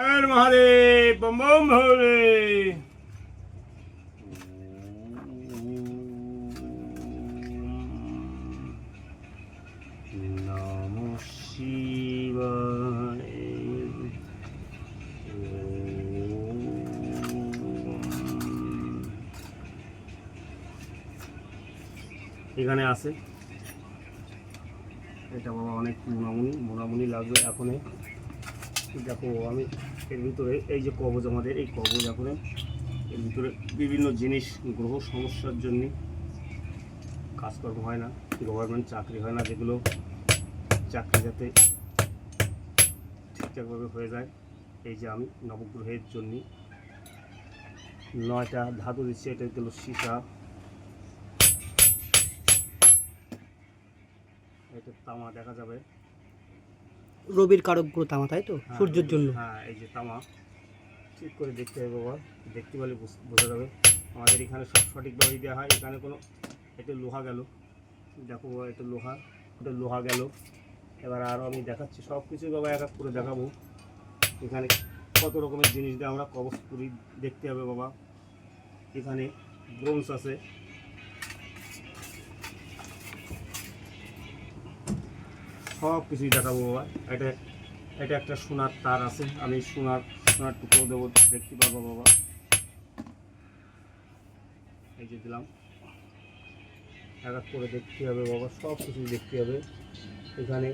হর মহাদেব বম বম ভোলে এখানে আছে। এটা বাবা অনেক মোনামুনি মোনামুনি লাগবে এখনই। দেখো, আমি এর ভিতরে এই যে কবজ আমাদের, এই কবজ এখন এর ভিতরে বিভিন্ন জিনিস, গ্রহ সমস্যার জন্য কাজকর্ম হয় না গভর্নমেন্ট চাকরি হয় না, যেগুলো চাকরি যাতে ঠিকঠাকভাবে হয়ে যায়। এই যে আমি নবগ্রহের জন্য নয়টা ধাতু দিচ্ছি, এটা হলো সীসা এটা তামা দেখা যাবে। রবির কারক গ্রহ তামা তাই তো? হ্যাঁ, সূর্যের জন্য। হ্যাঁ এই যে তামা। ঠিক করে দেখতে হবে বাবা। দেখতে পারলে বোঝা যাবে। আমাদের এখানে সব সঠিকভাবে দেওয়া হয়। এখানে কোনো এটা লোহা গেল। দেখো বাবা এটা লোহা এটা লোহা গেল। এবার আরও আমি দেখাচ্ছি। সব কিছু বাবা এক এক করে দেখাবো। এখানে কত রকমের জিনিস দিয়ে আমরা কবচ করি দেখতে হবে বাবা। এখানে ব্রোঞ্জ আছে। সব কিছুই দেখাবো বাবা এটা এটা একটা সোনার তার আছে। আমি সোনার সোনার টুকরো দেবো, দেখতে পারব বাবা। এই যে দিলাম। এক এক করে দেখতে হবে বাবা, সব কিছুই দেখতে হবে। এখানে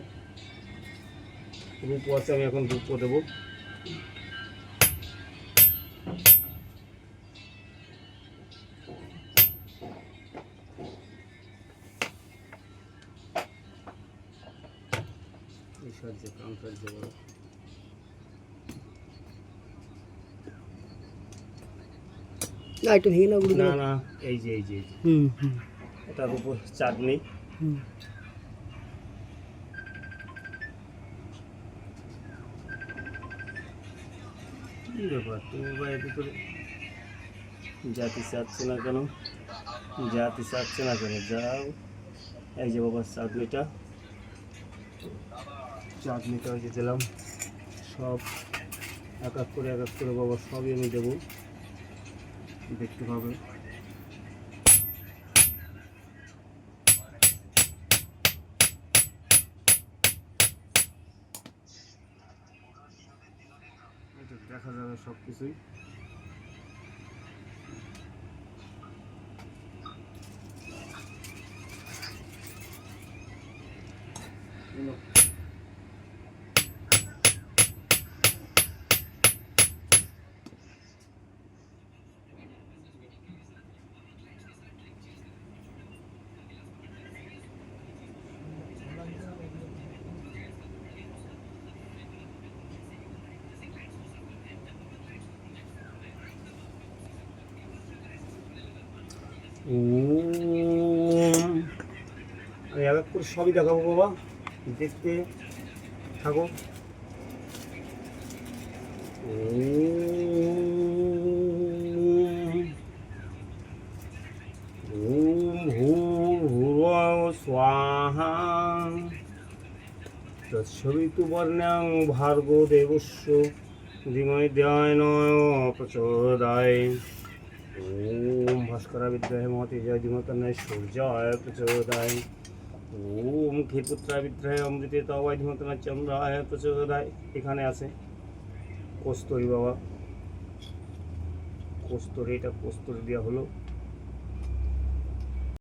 রূপো আছে, আমি এখন রূপো দেবো। এই কাম না একটু ভেঙে না না না এই যে এই যে হুম হুম। এটার উপর চাটনি। হুম। কি ব্যাপার তুমি ভিতরে জাতি চাচ্ছে না কেন? জাতি চাচ্ছে না কেন? যাও। এই যে বাবা চাটনিটা। চাটনিটা নিতে যে দিলাম সব এক এক করে, এক এক করে বাবা সবই আমি দেবো। দেখতে পাবে। দেখা যাবে সব কিছুই ওম। আমি এক এক করে সবই দেখাবো বাবা। দেখতে থাকো। স্বাহা। তৎসবিতুবর্ণং ভার্গো দেবস্য ধীমহি ধ্যান প্রচোদয় ওম ভাস্করা বিদ্যায় মতি জয় ধীমতনয় সূর্যায় প্রচোদয় ওম ক্ষীরপুত্রা বিদ্যায় অমৃতে তবায় ধীমতনয় চন্দ্রায় প্রচোদয় এখানে আছে কস্তরি বাবা। কস্তরি, এটা কস্তরি দেওয়া হলো।